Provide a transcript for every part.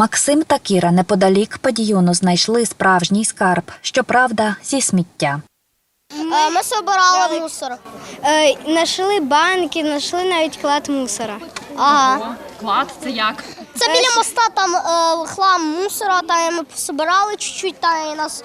Максим та Кіра неподалік падіюну знайшли справжній скарб, щоправда, зі сміття. Е, Ми збирали мусор. Е, Нашли банки, знайшли навіть клад мусора. Ага. Клад це як? Це біля моста там е, хлам мусора, та ми збирали чуть-чуть, та і нас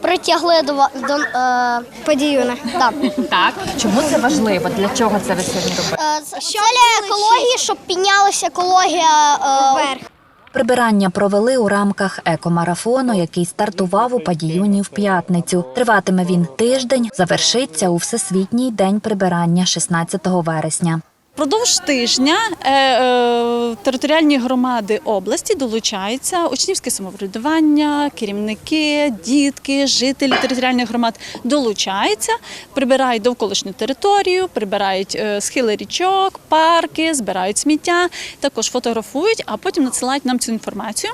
притягли до, до е, Подіюна. да. Так. Чому це важливо? Для чого це ви сьогодні робите? Е, це для екології, щоб піднялася екологія. Е, Вверх. Прибирання провели у рамках екомарафону, який стартував у падіюні в п'ятницю. Триватиме він тиждень, завершиться у Всесвітній день прибирання 16 вересня. Продовж тижня е, е, територіальні громади області долучаються, учнівське самоврядування, керівники, дітки, жителі територіальних громад долучаються, прибирають довколишню територію, прибирають е, схили річок, парки, збирають сміття, також фотографують, а потім надсилають нам цю інформацію.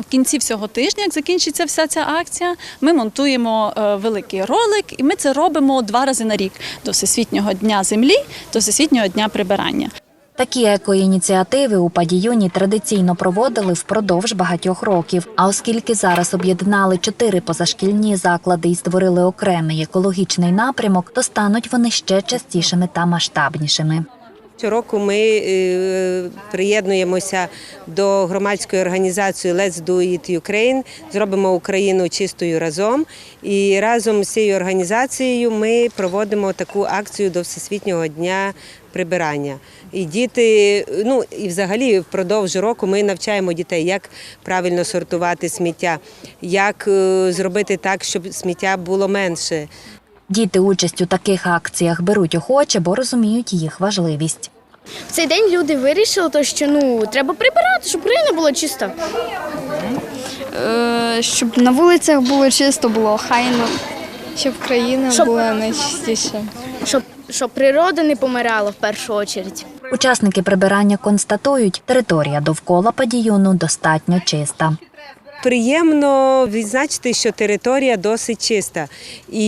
В кінці всього тижня, як закінчиться вся ця акція, ми монтуємо е, великий ролик, і ми це робимо два рази на рік до Всесвітнього дня землі, до Всесвітнього дня прибирання. Такі екоініціативи у падіюні традиційно проводили впродовж багатьох років. А оскільки зараз об'єднали чотири позашкільні заклади і створили окремий екологічний напрямок, то стануть вони ще частішими та масштабнішими. Щороку ми е, приєднуємося до громадської організації Let's Do It Ukraine, зробимо Україну чистою разом. І разом з цією організацією ми проводимо таку акцію до Всесвітнього дня прибирання. І діти, ну і взагалі впродовж року ми навчаємо дітей, як правильно сортувати сміття, як е, зробити так, щоб сміття було менше. Діти участь у таких акціях беруть охоче, бо розуміють їх важливість. В цей день люди вирішили, то, що ну треба прибирати, щоб країна була чиста. Е, Щоб на вулицях було чисто, було хайно, щоб країна Щоб- була найчистіша. Щоб, щоб природа не помирала в першу чергу. Учасники прибирання констатують, територія довкола падіюну достатньо чиста. Приємно відзначити, що територія досить чиста. І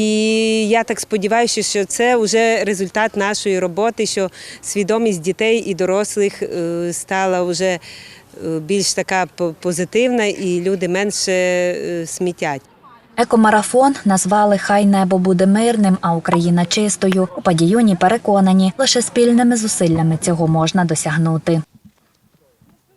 я так сподіваюся, що це вже результат нашої роботи, що свідомість дітей і дорослих е, стала вже е, більш така позитивна, і люди менше е, смітять. Екомарафон назвали Хай небо буде мирним, а Україна чистою. У падіюні переконані, лише спільними зусиллями цього можна досягнути.